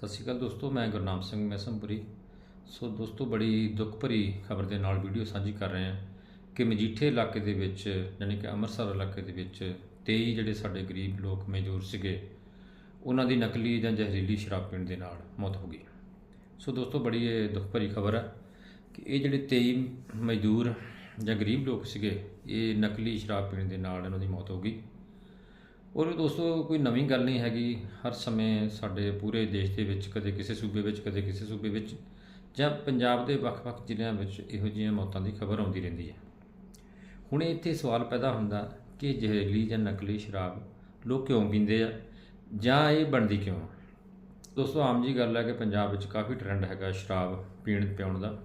ਸਤਿ ਸ਼੍ਰੀ ਅਕਾਲ ਦੋਸਤੋ, ਮੈਂ ਗੁਰਨਾਮ ਸਿੰਘ ਮੈਸਮਪੁਰੀ ਸੋ ਦੋਸਤੋ, ਬੜੀ ਦੁੱਖ ਭਰੀ ਖਬਰ ਦੇ ਨਾਲ ਵੀਡੀਓ ਸਾਂਝੀ ਕਰ ਰਹੇ ਹਾਂ ਕਿ ਮਜੀਠੇ ਇਲਾਕੇ ਦੇ ਵਿੱਚ, ਯਾਨੀ ਕਿ ਅੰਮ੍ਰਿਤਸਰ ਇਲਾਕੇ ਦੇ ਵਿੱਚ 23 ਜਿਹੜੇ ਸਾਡੇ ਗਰੀਬ ਲੋਕ ਮਜ਼ਦੂਰ ਸੀਗੇ, ਉਹਨਾਂ ਦੀ ਨਕਲੀ ਜਾਂ ਜ਼ਹਿਰੀਲੀ ਸ਼ਰਾਬ ਪੀਣ ਦੇ ਨਾਲ ਮੌਤ ਹੋ ਗਈ। ਸੋ ਦੋਸਤੋ, ਬੜੀ ਇਹ ਦੁੱਖ ਭਰੀ ਖਬਰ ਹੈ ਕਿ ਇਹ ਜਿਹੜੇ 23 ਮਜ਼ਦੂਰ ਜਾਂ ਗਰੀਬ ਲੋਕ ਸੀਗੇ, ਇਹ ਨਕਲੀ ਸ਼ਰਾਬ ਪੀਣ ਦੇ ਨਾਲ ਇਹਨਾਂ ਦੀ ਮੌਤ ਹੋ ਗਈ। ਔਰ ਦੋਸਤੋ, ਕੋਈ ਨਵੀਂ ਗੱਲ ਨਹੀਂ ਹੈਗੀ। ਹਰ ਸਮੇਂ ਸਾਡੇ ਪੂਰੇ ਦੇਸ਼ ਦੇ ਵਿੱਚ, ਕਦੇ ਕਿਸੇ ਸੂਬੇ ਵਿੱਚ, ਕਦੇ ਕਿਸੇ ਸੂਬੇ ਵਿੱਚ ਜਾਂ ਪੰਜਾਬ ਦੇ ਵੱਖ-ਵੱਖ ਜ਼ਿਲ੍ਹਿਆਂ ਵਿੱਚ ਇਹੋ ਜਿਹੀਆਂ ਮੌਤਾਂ ਦੀ ਖਬਰ ਆਉਂਦੀ ਰਹਿੰਦੀ ਹੈ। ਹੁਣ ਇੱਥੇ ਸਵਾਲ ਪੈਦਾ ਹੁੰਦਾ ਕਿ ਜ਼ਹਿਰੀਲੀ ਜਾਂ ਨਕਲੀ ਸ਼ਰਾਬ ਲੋਕ ਕਿਉਂ ਪੀਂਦੇ ਆ ਜਾਂ ਇਹ ਬਣਦੀ ਕਿਉਂ? ਆ? ਦੋਸਤੋ, ਆਮ ਜੀ ਗੱਲ ਹੈ ਕਿ ਪੰਜਾਬ ਵਿੱਚ ਕਾਫੀ ਟ੍ਰੈਂਡ ਹੈਗਾ ਸ਼ਰਾਬ ਪੀਣ, ਪਿਆਉਣ ਦਾ।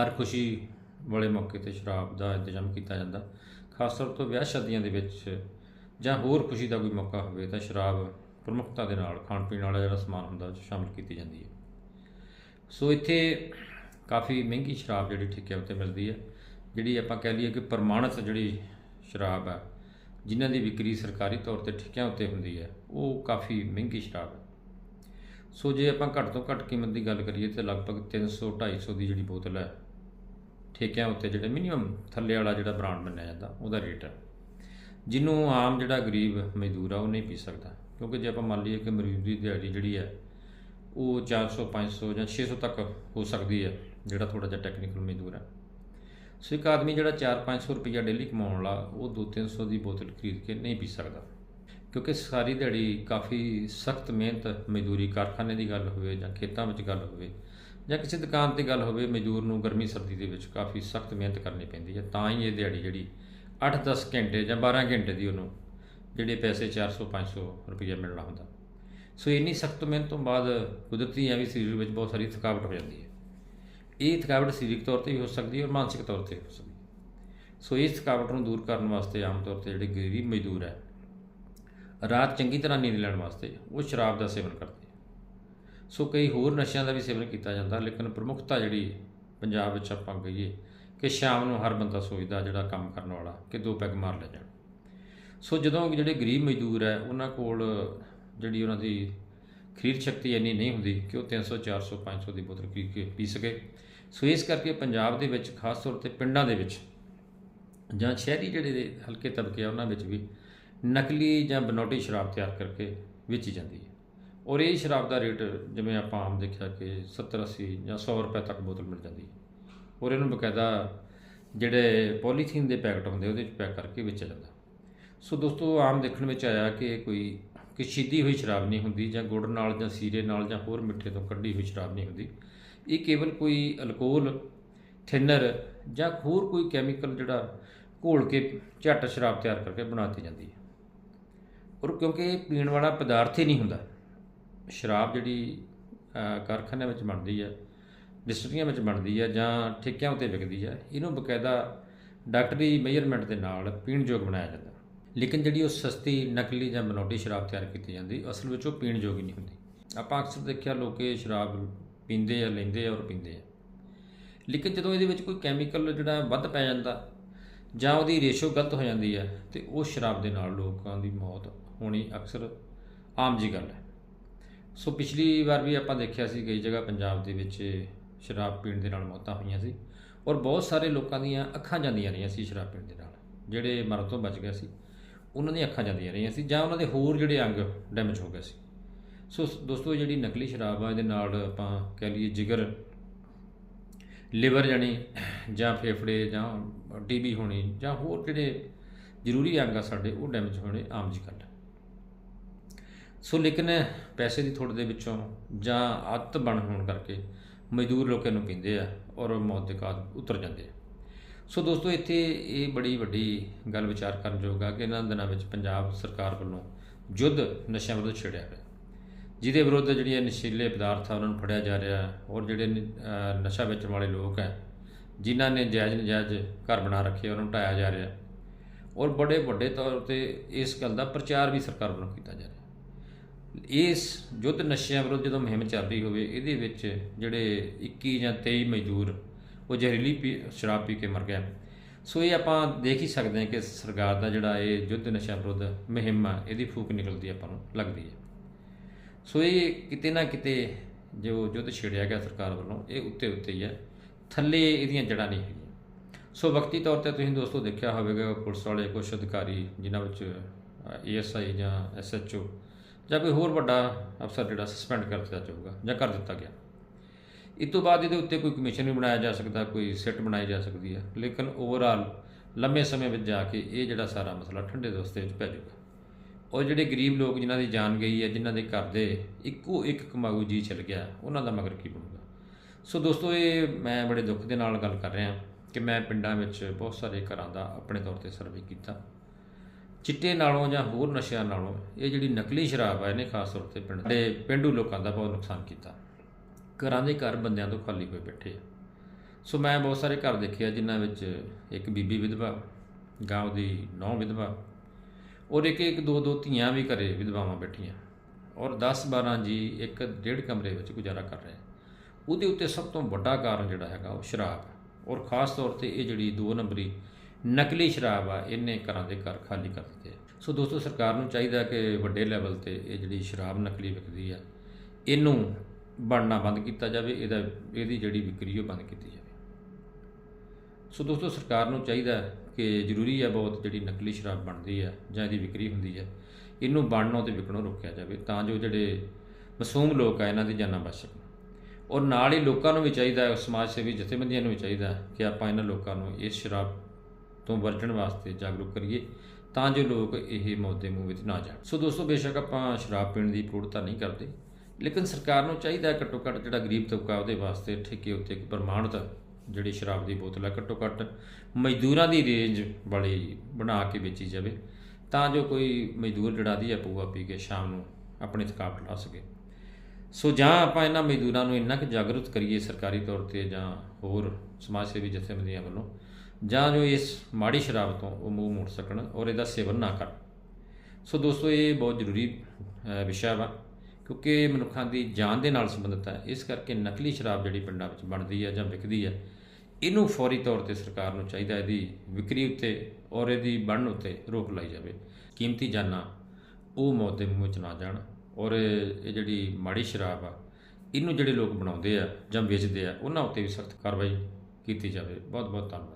ਹਰ ਖੁਸ਼ੀ ਵਾਲੇ ਮੌਕੇ ਤੇ ਸ਼ਰਾਬ ਦਾ ਇੰਤਜ਼ਾਮ ਕੀਤਾ ਜਾਂਦਾ। ਖਾਸ ਤੌਰ ਤੋਂ ਵਿਆਹ ਸ਼ਾਦੀਆਂ ਦੇ ਵਿੱਚ ਜਾਂ ਹੋਰ ਖੁਸ਼ੀ ਦਾ ਕੋਈ ਮੌਕਾ ਹੋਵੇ ਤਾਂ ਸ਼ਰਾਬ ਪ੍ਰਮੁੱਖਤਾ ਦੇ ਨਾਲ, ਖਾਣ ਪੀਣ ਵਾਲਾ ਜਿਹੜਾ ਸਮਾਨ ਹੁੰਦਾ, ਉਹ 'ਚ ਸ਼ਾਮਿਲ ਕੀਤੀ ਜਾਂਦੀ ਹੈ। ਸੋ ਇੱਥੇ ਕਾਫੀ ਮਹਿੰਗੀ ਸ਼ਰਾਬ ਜਿਹੜੀ ਠੇਕਿਆਂ ਉੱਤੇ ਮਿਲਦੀ ਹੈ, ਜਿਹੜੀ ਆਪਾਂ ਕਹਿ ਲਈਏ ਕਿ ਪ੍ਰਮਾਣਿਤ ਜਿਹੜੀ ਸ਼ਰਾਬ ਹੈ, ਜਿਨ੍ਹਾਂ ਦੀ ਵਿਕਰੀ ਸਰਕਾਰੀ ਤੌਰ ਤੇ ਠੇਕਿਆਂ ਉੱਤੇ ਹੁੰਦੀ ਹੈ, ਉਹ ਕਾਫੀ ਮਹਿੰਗੀ ਸ਼ਰਾਬ ਹੈ। ਸੋ ਜੇ ਆਪਾਂ ਘੱਟ ਤੋਂ ਘੱਟ ਕੀਮਤ ਦੀ ਗੱਲ ਕਰੀਏ ਤੇ ਲਗਭਗ 300 250 ਦੀ ਜਿਹੜੀ ਬੋਤਲ ਹੈ, ਠੇਕਿਆਂ ਉੱਤੇ ਜਿਹੜੇ ਮਿਨੀਮਮ ਥੱਲੇ ਵਾਲਾ ਜਿਹੜਾ ਬ੍ਰਾਂਡ ਮੰਨਿਆ ਜਾਂਦਾ, ਉਹਦਾ ਰੇਟ ਹੈ। ਜਿਹਨੂੰ ਆਮ ਜਿਹੜਾ ਗਰੀਬ ਮਜ਼ਦੂਰ ਆ, ਉਹ ਨਹੀਂ ਪੀ ਸਕਦਾ। ਕਿਉਂਕਿ ਜੇ ਆਪਾਂ ਮੰਨ ਲਈਏ ਕਿ ਮਰੀਜ਼ ਦੀ ਦਿਹਾੜੀ ਜਿਹੜੀ ਹੈ ਉਹ 400 500 ਜਾਂ 600 ਤੱਕ ਹੋ ਸਕਦੀ ਹੈ ਜਿਹੜਾ ਥੋੜਾ ਜਿਹਾ ਟੈਕਨੀਕਲ ਮਜ਼ਦੂਰ ਹੈ ਸੋ ਇੱਕ ਆਦਮੀ ਜਿਹੜਾ 4-500 ਰੁਪਈਆ ਡੇਲੀ ਕਮਾਉਣ ਵਾਲਾ, ਉਹ 2-300 ਦੀ ਬੋਤਲ ਖਰੀਦ ਕੇ ਨਹੀਂ ਪੀ ਸਕਦਾ। ਕਿਉਂਕਿ ਸਾਰੀ ਦਿਹਾੜੀ ਕਾਫੀ ਸਖਤ ਮਿਹਨਤ ਮਜ਼ਦੂਰੀ ਕਾਰਖਾਨੇ ਦੀ ਗੱਲ ਹੋਵੇ ਜਾਂ ਖੇਤਾਂ ਵਿੱਚ ਗੱਲ ਹੋਵੇ ਜਾਂ ਕਿਸੇ ਦੁਕਾਨ ਤੇ ਗੱਲ ਹੋਵੇ, ਮਜ਼ਦੂਰ ਨੂੰ ਗਰਮੀ ਸਰਦੀ ਦੇ ਵਿੱਚ ਕਾਫੀ ਸਖਤ ਮਿਹਨਤ ਕਰਨੀ ਪੈਂਦੀ ਹੈ ਤਾਂ ਹੀ ਇਹ ਦਿਹਾੜੀ ਜਿਹੜੀ 8-10 ਘੰਟੇ ਜਾਂ 12 ਘੰਟੇ ਦੀ ਉਹਨੂੰ ਜਿਹੜੇ ਪੈਸੇ 400-500 ਰੁਪਈਆ ਮਿਲਣਾ ਹੁੰਦਾ। ਸੋ ਇੰਨੀ ਸਖਤ ਮਿਹਨਤ ਤੋਂ ਬਾਅਦ ਕੁਦਰਤੀ ਐ ਵੀ ਸਰੀਰ ਵਿੱਚ ਬਹੁਤ ਸਾਰੀ ਥਕਾਵਟ ਹੋ ਜਾਂਦੀ ਹੈ। ਇਹ ਥਕਾਵਟ ਸਰੀਰਕ ਤੌਰ ਤੇ ਵੀ ਹੋ ਸਕਦੀ ਹੈ ਔਰ ਮਾਨਸਿਕ ਤੌਰ ਤੇ ਵੀ ਹੋ ਸਕਦੀ ਹੈ। ਸੋ ਇਸ ਥਕਾਵਟ ਨੂੰ ਦੂਰ ਕਰਨ ਵਾਸਤੇ ਆਮ ਤੌਰ ਤੇ ਜਿਹੜੇ ਗਰੀਬ ਮਜ਼ਦੂਰ ਹੈ, ਰਾਤ ਚੰਗੀ ਤਰ੍ਹਾਂ ਨੀਂਦ ਲੈਣ ਵਾਸਤੇ ਉਹ ਸ਼ਰਾਬ ਦਾ ਸੇਵਨ ਕਰਦੇ ਸੋ ਕਈ ਹੋਰ ਨਸ਼ਿਆਂ ਦਾ ਵੀ ਸੇਵਨ ਕੀਤਾ ਜਾਂਦਾ, ਲੇਕਿਨ ਪ੍ਰਮੁੱਖਤਾ ਜਿਹੜੀ ਪੰਜਾਬ ਵਿੱਚ ਆਪਾਂ ਕਹੀਏ ਕਿ ਸ਼ਾਮ ਨੂੰ ਹਰ ਬੰਦਾ ਸੋਚਦਾ ਜਿਹੜਾ ਕੰਮ ਕਰਨ ਵਾਲਾ ਕਿ ਦੋ ਪੈਗ ਮਾਰ ਲੈ ਜਾਣ। ਸੋ ਜਦੋਂ ਜਿਹੜੇ ਗਰੀਬ ਮਜ਼ਦੂਰ ਹੈ, ਉਹਨਾਂ ਕੋਲ ਜਿਹੜੀ ਉਹਨਾਂ ਦੀ ਖਰੀਦ ਸ਼ਕਤੀ ਇੰਨੀ ਨਹੀਂ ਹੁੰਦੀ ਕਿ ਉਹ 300 400 500 ਦੀ ਬੋਤਲ ਪੀ ਕੇ ਪੀ ਸਕੇ। ਸੋ ਇਸ ਕਰਕੇ ਪੰਜਾਬ ਦੇ ਵਿੱਚ, ਖਾਸ ਤੌਰ ਤੇ ਪਿੰਡਾਂ ਦੇ ਵਿੱਚ ਜਾਂ ਸ਼ਹਿਰੀ ਜਿਹੜੇ ਹਲਕੇ ਤਬਕੇ ਆ, ਉਹਨਾਂ ਵਿੱਚ ਵੀ ਨਕਲੀ ਜਾਂ ਬਨੌਟੀ ਸ਼ਰਾਬ ਤਿਆਰ ਕਰਕੇ ਵੇਚੀ ਜਾਂਦੀ ਹੈ। ਔਰ ਇਹ ਸ਼ਰਾਬ ਦਾ ਰੇਟ ਜਿਵੇਂ ਆਪਾਂ ਆਮ ਦੇਖਿਆ ਕਿ 70 80 ਜਾਂ 100 ਰੁਪਏ ਤੱਕ ਬੋਤਲ ਮਿਲ ਜਾਂਦੀ ਹੈ। ਔਰ ਇਹਨੂੰ ਬਕਾਇਦਾ ਜਿਹੜੇ ਪੋਲੀਥੀਨ ਦੇ ਪੈਕਟ ਹੁੰਦੇ ਉਹਦੇ ਵਿੱਚ ਪੈਕ ਕਰਕੇ ਵੇਚਿਆ ਜਾਂਦਾ। ਸੋ ਦੋਸਤੋ ਆਮ ਦੇਖਣ ਵਿੱਚ ਆਇਆ ਕਿ ਇਹ ਕੋਈ ਕਿਸ਼ੀਦੀ ਹੋਈ ਸ਼ਰਾਬ ਨਹੀਂ ਹੁੰਦੀ ਜਾਂ ਗੁੜ ਨਾਲ ਜਾਂ ਸੀਰੇ ਨਾਲ ਜਾਂ ਹੋਰ ਮਿੱਠੇ ਤੋਂ ਕੱਢੀ ਹੋਈ ਸ਼ਰਾਬ ਨਹੀਂ ਹੁੰਦੀ। ਇਹ ਕੇਵਲ ਕੋਈ ਅਲਕੋਹਲ ਥਿਨਰ ਜਾਂ ਹੋਰ ਕੋਈ ਕੈਮੀਕਲ ਜਿਹੜਾ ਘੋਲ ਕੇ ਝੱਟ ਸ਼ਰਾਬ ਤਿਆਰ ਕਰਕੇ ਬਣਾਤੀ ਜਾਂਦੀ ਹੈ। ਔਰ ਕਿਉਂਕਿ ਇਹ ਪੀਣ ਵਾਲਾ ਪਦਾਰਥ ਹੀ ਨਹੀਂ ਹੁੰਦਾ ਸ਼ਰਾਬ ਜਿਹੜੀ ਅਹ, ਕਾਰਖਾਨਿਆਂ ਵਿੱਚ ਬਣਦੀ ਹੈ ਡਿਸਟਰੀਆਂ ਵਿੱਚ ਬਣਦੀ ਹੈ ਜਾਂ ਠੇਕਿਆਂ ਉੱਤੇ ਵਿਕਦੀ ਹੈ ਇਹਨੂੰ ਬਕਾਇਦਾ ਡਾਕਟਰੀ ਮੇਜਰਮੈਂਟ ਦੇ ਨਾਲ ਪੀਣ ਯੋਗ ਬਣਾਇਆ ਜਾਂਦਾ। ਲੇਕਿਨ ਜਿਹੜੀ ਉਹ ਸਸਤੀ ਨਕਲੀ ਜਾਂ ਬਨੌਟੀ ਸ਼ਰਾਬ ਤਿਆਰ ਕੀਤੀ ਜਾਂਦੀ, ਅਸਲ ਵਿੱਚ ਉਹ ਪੀਣ ਯੋਗ ਹੀ ਨਹੀਂ ਹੁੰਦੀ। ਆਪਾਂ ਅਕਸਰ ਦੇਖਿਆ ਲੋਕ ਸ਼ਰਾਬ ਪੀਂਦੇ ਆ, ਲੈਂਦੇ ਆ ਔਰ ਪੀਂਦੇ ਆ। ਲੇਕਿਨ ਜਦੋਂ ਇਹਦੇ ਵਿੱਚ ਕੋਈ ਕੈਮੀਕਲ ਜਿਹੜਾ ਵੱਧ ਪੈ ਜਾਂਦਾ ਜਾਂ ਉਹਦੀ ਰੇਸ਼ੋ ਗਲਤ ਹੋ ਜਾਂਦੀ ਹੈ ਤੇ ਉਹ ਸ਼ਰਾਬ ਦੇ ਨਾਲ ਲੋਕਾਂ ਦੀ ਮੌਤ ਹੋਣੀ ਅਕਸਰ ਆਮ ਜੀ ਗੱਲ ਹੈ। ਸੋ ਪਿਛਲੀ ਵਾਰ ਵੀ ਆਪਾਂ ਦੇਖਿਆ ਸੀ, ਕਈ ਜਗ੍ਹਾ ਪੰਜਾਬ ਦੇ ਵਿੱਚ ਸ਼ਰਾਬ ਪੀਣ ਦੇ ਨਾਲ ਮੌਤਾਂ ਹੋਈਆਂ ਸੀ ਔਰ ਬਹੁਤ ਸਾਰੇ ਲੋਕਾਂ ਦੀਆਂ ਅੱਖਾਂ ਜਾਂਦੀਆਂ ਰਹੀਆਂ ਸੀ ਸ਼ਰਾਬ ਪੀਣ ਦੇ ਨਾਲ। ਜਿਹੜੇ ਮਰਨ ਤੋਂ ਬਚ ਗਏ ਸੀ, ਉਹਨਾਂ ਦੀਆਂ ਅੱਖਾਂ ਜਾਂਦੀਆਂ ਰਹੀਆਂ ਸੀ ਜਾਂ ਉਹਨਾਂ ਦੇ ਹੋਰ ਜਿਹੜੇ ਅੰਗ ਡੈਮੇਜ ਹੋ ਗਏ ਸੀ। ਸੋ ਦੋਸਤੋ ਜਿਹੜੀ ਨਕਲੀ ਸ਼ਰਾਬ ਆ, ਇਹਦੇ ਨਾਲ ਆਪਾਂ ਕਹਿ ਲਈਏ ਜਿਗਰ, ਲਿਵਰ ਜਾਣੀ ਜਾਂ ਫੇਫੜੇ ਜਾਂ ਟੀਬੀ ਹੋਣੀ ਜਾਂ ਹੋਰ ਜਿਹੜੇ ਜ਼ਰੂਰੀ ਅੰਗ ਆ ਸਾਡੇ, ਉਹ ਡੈਮੇਜ ਹੋਣੇ ਆਮ ਜੀ ਗੱਲ ਸੋ ਲੇਕਿਨ ਪੈਸੇ ਦੀ ਥੋੜ ਦੇ ਵਿੱਚੋਂ ਜਾਂ ਅੱਤ ਬਣ ਹੋਣ ਕਰਕੇ ਮਜ਼ਦੂਰ ਲੋਕਾਂ ਨੂੰ ਪੀਂਦੇ ਆ ਔਰ ਮੌਤ ਦੇ ਘਾਟ ਉਤਰ ਜਾਂਦੇ ਆ। ਸੋ ਦੋਸਤੋ, ਇੱਥੇ ਇਹ ਬੜੀ ਵੱਡੀ ਗੱਲ ਵਿਚਾਰ ਕਰਨ ਯੋਗ ਆ ਕਿ ਇਹਨਾਂ ਦਿਨਾਂ ਵਿੱਚ ਪੰਜਾਬ ਸਰਕਾਰ ਵੱਲੋਂ ਯੁੱਧ ਨਸ਼ਿਆਂ ਵਿਰੁੱਧ ਛੇੜਿਆ ਗਿਆ। ਜਿਹਦੇ ਵਿਰੁੱਧ ਜਿਹੜੀਆਂ ਨਸ਼ੀਲੇ ਪਦਾਰਥ ਆ ਉਹਨਾਂ ਨੂੰ ਫੜਿਆ ਜਾ ਰਿਹਾ ਔਰ ਜਿਹੜੇ ਨਸ਼ਾ ਵੇਚਣ ਵਾਲੇ ਲੋਕ ਹੈ ਜਿਨ੍ਹਾਂ ਨੇ ਜਾਇਜ਼ ਨਜਾਇਜ਼ ਘਰ ਬਣਾ ਰੱਖੇ ਉਹਨਾਂ ਨੂੰ ਢਾਇਆ ਜਾ ਰਿਹਾ। ਔਰ ਬੜੇ ਵੱਡੇ ਤੌਰ ਤੇ ਇਸ ਗੱਲ ਦਾ ਪ੍ਰਚਾਰ ਵੀ ਸਰਕਾਰ ਵੱਲੋਂ ਕੀਤਾ ਜਾ ਰਿਹਾ। ਇਸ ਯੁੱਧ ਨਸ਼ਿਆਂ ਵਿਰੁੱਧ ਜਦੋਂ ਮੁਹਿੰਮ ਚੱਲ ਰਹੀ ਹੋਵੇ, ਇਹਦੇ ਵਿੱਚ ਜਿਹੜੇ 21 ਜਾਂ 23 ਮਜ਼ਦੂਰ, ਉਹ ਜ਼ਹਿਰੀਲੀ ਪੀ- ਸ਼ਰਾਬ ਪੀ ਕੇ ਮਰ ਗਏ ਸੋ ਇਹ ਆਪਾਂ ਦੇਖ ਹੀ ਸਕਦੇ ਹਾਂ ਕਿ ਸਰਕਾਰ ਦਾ ਜਿਹੜਾ ਇਹ ਯੁੱਧ ਨਸ਼ਾ ਵਿਰੁੱਧ ਮੁਹਿੰਮ ਆ, ਇਹਦੀ ਫੂਕ ਨਿਕਲਦੀ ਆਪਾਂ ਨੂੰ ਲੱਗਦੀ ਹੈ ਸੋ ਇਹ ਕਿਤੇ ਨਾ ਕਿਤੇ ਜੋ ਯੁੱਧ ਛੇੜਿਆ ਗਿਆ ਸਰਕਾਰ ਵੱਲੋਂ, ਇਹ ਉੱਤੇ ਉੱਤੇ ਹੀ ਹੈ ਥੱਲੇ ਇਹਦੀਆਂ ਜੜ੍ਹਾਂ ਨਹੀਂ ਹੈਗੀਆਂ। ਸੋ ਵਕਤੀ ਤੌਰ ਤੇ ਤੁਸੀਂ ਦੋਸਤੋ ਦੇਖਿਆ ਹੋਵੇਗਾ, ਪੁਲਿਸ ਵਾਲੇ ਕੁਝ ਅਧਿਕਾਰੀ ਜਿਨ੍ਹਾਂ ਵਿੱਚ ਏਐਸਆਈ ਜਾਂ ਐਸਐਚਓ ਜਾਂ ਕੋਈ ਹੋਰ ਵੱਡਾ ਅਫਸਰ ਜਿਹੜਾ ਸਸਪੈਂਡ ਕਰ ਦਿੱਤਾ ਜਾਊਗਾ ਜਾਂ ਕਰ ਦਿੱਤਾ ਗਿਆ। ਇਸ ਤੋਂ ਬਾਅਦ ਇਹਦੇ ਉੱਤੇ ਕੋਈ ਕਮਿਸ਼ਨ ਵੀ ਬਣਾਇਆ ਜਾ ਸਕਦਾ, ਕੋਈ ਸਿੱਟ ਬਣਾਈ ਜਾ ਸਕਦੀ ਹੈ, ਲੇਕਿਨ ਓਵਰਆਲ ਲੰਮੇ ਸਮੇਂ ਵਿੱਚ ਜਾ ਕੇ ਇਹ ਜਿਹੜਾ ਸਾਰਾ ਮਸਲਾ ਠੰਡੇ ਦੋਸਤੇ ਵਿੱਚ ਪੈ ਜਾਊਗਾ। ਔਰ ਜਿਹੜੇ ਗਰੀਬ ਲੋਕ ਜਿਨ੍ਹਾਂ ਦੀ ਜਾਨ ਗਈ ਹੈ, ਜਿਨ੍ਹਾਂ ਦੇ ਘਰ ਦੇ ਇੱਕੋ ਇੱਕ ਕਮਾਊ ਜੀ ਚਲ ਗਿਆ, ਉਹਨਾਂ ਦਾ ਮਗਰ ਕੀ ਬਣੂਗਾ? ਸੋ ਦੋਸਤੋ, ਇਹ ਮੈਂ ਬੜੇ ਦੁੱਖ ਦੇ ਨਾਲ ਗੱਲ ਕਰ ਰਿਹਾ ਕਿ ਮੈਂ ਪਿੰਡਾਂ ਵਿੱਚ ਬਹੁਤ ਸਾਰੇ ਘਰਾਂ ਦਾ ਆਪਣੇ ਤੌਰ ਤੇ ਸਰਵੇ ਕੀਤਾ। ਚਿੱਟੇ ਨਾਲੋਂ ਜਾਂ ਹੋਰ ਨਸ਼ਿਆਂ ਨਾਲੋਂ ਇਹ ਜਿਹੜੀ ਨਕਲੀ ਸ਼ਰਾਬ ਹੈ ਇਹਨੇ ਖਾਸ ਤੌਰ ਤੇ ਪਿੰਡ ਦੇ ਪਿੰਡੂ ਲੋਕਾਂ ਦਾ ਬਹੁਤ ਨੁਕਸਾਨ ਕੀਤਾ। ਘਰਾਂ ਦੇ ਘਰ ਬੰਦਿਆਂ ਤੋਂ ਖਾਲੀ ਹੋਏ ਬੈਠੇ ਆ। ਸੋ ਮੈਂ ਬਹੁਤ ਸਾਰੇ ਘਰ ਦੇਖੇ ਆ, ਜਿਨ੍ਹਾਂ ਵਿੱਚ ਇੱਕ ਬੀਬੀ ਵਿਧਵਾ ਗਾਂਵ ਦੀ ਨੌ ਵਿਧਵਾ ਔਰ ਇੱਕ ਇੱਕ ਦੋ ਦੋ ਧੀਆਂ ਵੀ ਘਰੇ ਵਿਧਵਾਵਾਂ ਬੈਠੀਆਂ ਔਰ 10 12 ਜੀ ਇੱਕ ਡੇਢ ਕਮਰੇ ਵਿੱਚ ਗੁਜ਼ਾਰਾ ਕਰ ਰਹੇ ਉਹਦੇ ਉੱਤੇ ਸਭ ਤੋਂ ਵੱਡਾ ਕਾਰਨ ਜਿਹੜਾ ਹੈਗਾ ਉਹ ਸ਼ਰਾਬ ਔਰ ਖਾਸ ਤੌਰ ਤੇ ਇਹ ਜਿਹੜੀ ਦੋ ਨੰਬਰੀ ਨਕਲੀ ਸ਼ਰਾਬ ਆ ਇਹਨੇ ਘਰਾਂ ਦੇ ਘਰ ਖਾਲੀ ਕਰ ਦਿੱਤੇ ਆ। ਸੋ ਦੋਸਤੋ, ਸਰਕਾਰ ਨੂੰ ਚਾਹੀਦਾ ਕਿ ਵੱਡੇ ਲੈਵਲ ਤੇ ਇਹ ਜਿਹੜੀ ਸ਼ਰਾਬ ਨਕਲੀ ਵਿਕਦੀ ਆ, ਇਹਨੂੰ ਬਣਨਾ ਬੰਦ ਕੀਤਾ ਜਾਵੇ, ਇਹਦਾ, ਇਹਦੀ ਜਿਹੜੀ ਵਿਕਰੀ ਉਹ ਬੰਦ ਕੀਤੀ ਜਾਵੇ ਸੋ ਦੋਸਤੋ, ਸਰਕਾਰ ਨੂੰ ਚਾਹੀਦਾ ਕਿ ਜ਼ਰੂਰੀ ਹੈ ਬਹੁਤ ਜਿਹੜੀ ਨਕਲੀ ਸ਼ਰਾਬ ਬਣਦੀ ਹੈ ਜਾਂ ਇਹਦੀ ਵਿਕਰੀ ਹੁੰਦੀ ਹੈ ਇਹਨੂੰ ਬਣਨੋਂ ਤੇ ਵਿਕਣੋਂ ਰੋਕਿਆ ਜਾਵੇ, ਤਾਂ ਜੋ ਜਿਹੜੇ ਮਾਸੂਮ ਲੋਕ ਆ, ਇਹਨਾਂ ਦੀ ਜਾਨਾਂ ਬਚ ਸਕਣ ਔਰ ਨਾਲ ਹੀ ਲੋਕਾਂ ਨੂੰ ਵੀ ਚਾਹੀਦਾ, ਸਮਾਜ ਸੇਵੀ ਜਥੇਬੰਦੀਆਂ ਨੂੰ ਵੀ ਚਾਹੀਦਾ ਕਿ ਆਪਾਂ ਇਹਨਾਂ ਲੋਕਾਂ ਨੂੰ ਇਸ ਸ਼ਰਾਬ ਤੋਂ ਵਰਜਣ ਵਾਸਤੇ ਜਾਗਰੂਕ ਕਰੀਏ ਤਾਂ ਜੋ ਲੋਕ ਇਹ ਮੌਤ ਦੇ ਮੂੰਹ ਵਿੱਚ ਨਾ ਜਾਣ। ਸੋ ਦੋਸਤੋ, ਬੇਸ਼ੱਕ ਆਪਾਂ ਸ਼ਰਾਬ ਪੀਣ ਦੀ ਪ੍ਰੋੜਤਾ ਨਹੀਂ ਕਰਦੇ, ਲੇਕਿਨ ਸਰਕਾਰ ਨੂੰ ਚਾਹੀਦਾ ਹੈ ਘੱਟੋ ਘੱਟ ਜਿਹੜਾ ਗਰੀਬ ਤਬਕਾ ਉਹਦੇ ਵਾਸਤੇ ਠੇਕੇ ਉੱਤੇ ਇੱਕ ਪ੍ਰਮਾਣਿਤ ਜਿਹੜੀ ਸ਼ਰਾਬ ਦੀ ਬੋਤਲ ਹੈ ਘੱਟੋ ਘੱਟ ਮਜ਼ਦੂਰਾਂ ਦੀ ਰੇਂਜ ਵਾਲੀ ਬਣਾ ਕੇ ਵੇਚੀ ਜਾਵੇ, ਤਾਂ ਜੋ ਕੋਈ ਮਜ਼ਦੂਰ ਜਿਹੜਾ ਦੀ ਪੂਆ ਪੀ ਕੇ ਸ਼ਾਮ ਨੂੰ ਆਪਣੀ ਥਕਾਵਟ ਲਾ ਸਕੇ। ਸੋ ਜਾਂ ਆਪਾਂ ਇਹਨਾਂ ਮਜ਼ਦੂਰਾਂ ਨੂੰ ਇੰਨਾ ਕੁ ਜਾਗਰੂਕ ਕਰੀਏ ਸਰਕਾਰੀ ਤੌਰ ਤੇ ਜਾਂ ਹੋਰ ਸਮਾਜ ਸੇਵੀ ਜਥੇਬੰਦੀਆਂ ਵੱਲੋਂ ਜਾਂ ਜੋ ਇਸ ਮਾੜੀ ਸ਼ਰਾਬ ਤੋਂ ਉਹ ਮੂੰਹ ਮੋੜ ਸਕਣ ਔਰ ਇਹਦਾ ਸੇਵਨ ਨਾ ਕਰਨ। ਸੋ ਦੋਸਤੋ, ਇਹ ਬਹੁਤ ਜ਼ਰੂਰੀ ਵਿਸ਼ਾ ਵਾ, ਕਿਉਂਕਿ ਇਹ ਮਨੁੱਖਾਂ ਦੀ ਜਾਨ ਦੇ ਨਾਲ ਸੰਬੰਧਿਤ ਹੈ। ਇਸ ਕਰਕੇ ਨਕਲੀ ਸ਼ਰਾਬ ਜਿਹੜੀ ਪਿੰਡਾਂ ਵਿੱਚ ਬਣਦੀ ਹੈ ਜਾਂ ਵਿਕਦੀ ਹੈ, ਇਹਨੂੰ ਫੌਰੀ ਤੌਰ ਤੇ ਸਰਕਾਰ ਨੂੰ ਚਾਹੀਦਾ ਇਹਦੀ ਵਿਕਰੀ ਉੱਤੇ ਔਰ ਇਹਦੀ ਬਣਨ ਉੱਤੇ ਰੋਕ ਲਾਈ ਜਾਵੇ। ਕੀਮਤੀ ਜਾਨਾਂ ਉਹ ਮੌਤ ਦੇ ਮੂੰਹ 'ਚ ਨਾ ਜਾਣ ਔਰ ਇਹ ਜਿਹੜੀ ਮਾੜੀ ਸ਼ਰਾਬ ਆ, ਇਹਨੂੰ ਜਿਹੜੇ ਲੋਕ ਬਣਾਉਂਦੇ ਆ ਜਾਂ ਵੇਚਦੇ ਆ, ਉਹਨਾਂ ਉੱਤੇ ਵੀ ਸਖਤ ਕਾਰਵਾਈ ਕੀਤੀ ਜਾਵੇ। ਬਹੁਤ ਬਹੁਤ ਧੰਨਵਾਦ।